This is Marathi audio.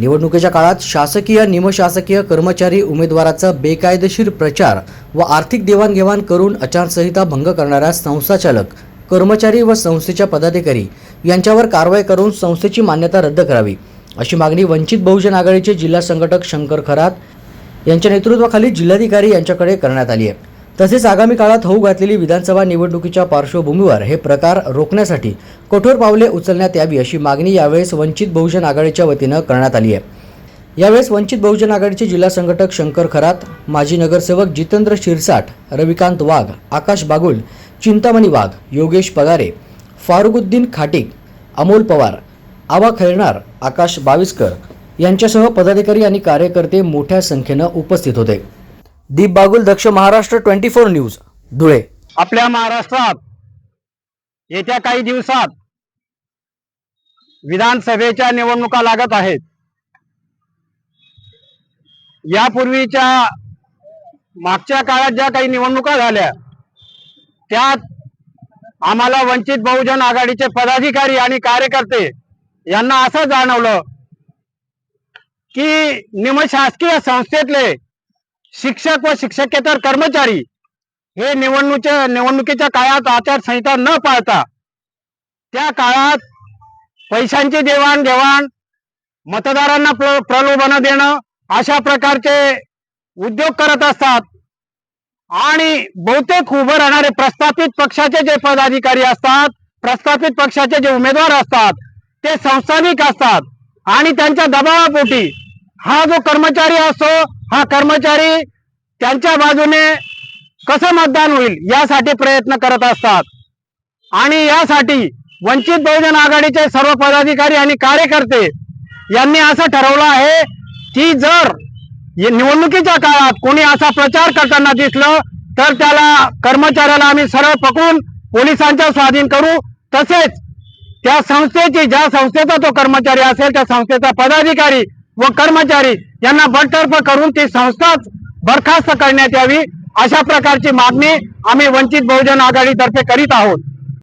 निवडणुकीच्या काळात शासकीय निमशासकीय कर्मचारी उमेदवाराचा बेकायदेशीर प्रचार व आर्थिक देवाणघेवाण करून आचारसंहिता भंग करणाऱ्या संस्थाचालक कर्मचारी व संस्थेच्या पदाधिकारी यांच्यावर कारवाई करून संस्थेची मान्यता रद्द करावी अशी मागणी वंचित बहुजन आघाडीचे जिल्हा संघटक शंकर खरात यांच्या नेतृत्वाखाली जिल्हाधिकारी यांच्याकडे करण्यात आली आहे. तसेच आगामी काळात होऊ घातलेली विधानसभा निवडणुकीच्या पार्श्वभूमीवर हे प्रकार रोखण्यासाठी कठोर पावले उचलण्यात यावी अशी मागणी यावेळेस वंचित बहुजन आघाडीच्या वतीनं करण्यात आली आहे. यावेळेस वंचित बहुजन आघाडीचे जिल्हा संघटक शंकर खरात माजी नगरसेवक जितेंद्र शिरसाट रविकांत वाघ आकाश बागुल चिंतामणी वाघ योगेश पगारे फारुगुद्दीन खाटिक अमोल पवार आवा खैरनार आकाश बाविस्कर यांच्यासह पदाधिकारी आणि कार्यकर्ते मोठ्या संख्येनं उपस्थित होते. Deep Bagul Daksh Maharashtra twenty four news Dhule. आपल्या महाराष्ट्रात येत्या काही दिवसात विधानसभेच्या निवडणुका लागत आहेत. यापूर्वीच्या मागच्या काळात ज्या काही निवडणुका झाल्या त्यात आम्हाला वंचित बहुजन आघाडीचे पदाधिकारी आणि कार्यकर्ते यांना असं जाणवलं की निमशासकीय संस्थेतले शिक्षक व शिक्षकेतर कर्मचारी हे निवडणुकीच्या निवडणुकीच्या काळात आचारसंहिता न पाळता त्या काळात पैशांची देवाणघेवाण मतदारांना प्र- प्रलोभन देणं अशा प्रकारचे उद्योग करत असतात. आणि बहुतेक उभं राहणारे प्रस्थापित पक्षाचे जे पदाधिकारी असतात प्रस्थापित पक्षाचे जे उमेदवार असतात ते संस्थानिक असतात. आणि त्यांच्या दबावापोटी हा जो कर्मचारी असतो हा कर्मचारी त्यांच्या बाजूने कसं मतदान होईल यासाठी प्रयत्न करत असतात. आणि यासाठी वंचित बहुजन आघाडीचे सर्व पदाधिकारी आणि कार्यकर्ते यांनी असं ठरवलं आहे की जर निवडणुकीच्या काळात कोणी असा प्रचार करताना दिसलं तर त्याला कर्मचाऱ्याला आम्ही सरळ पकडून पोलिसांच्या स्वाधीन करू. तसेच त्या संस्थेची ज्या संस्थेचा तो कर्मचारी असेल त्या संस्थेचा पदाधिकारी व कर्मचारी यांना बडतर्फ करून ती संस्थाच बरखास्त करण्यात यावी अशा प्रकारची मागणी आम्ही वंचित बहुजन आघाडीतर्फे करीत आहोत.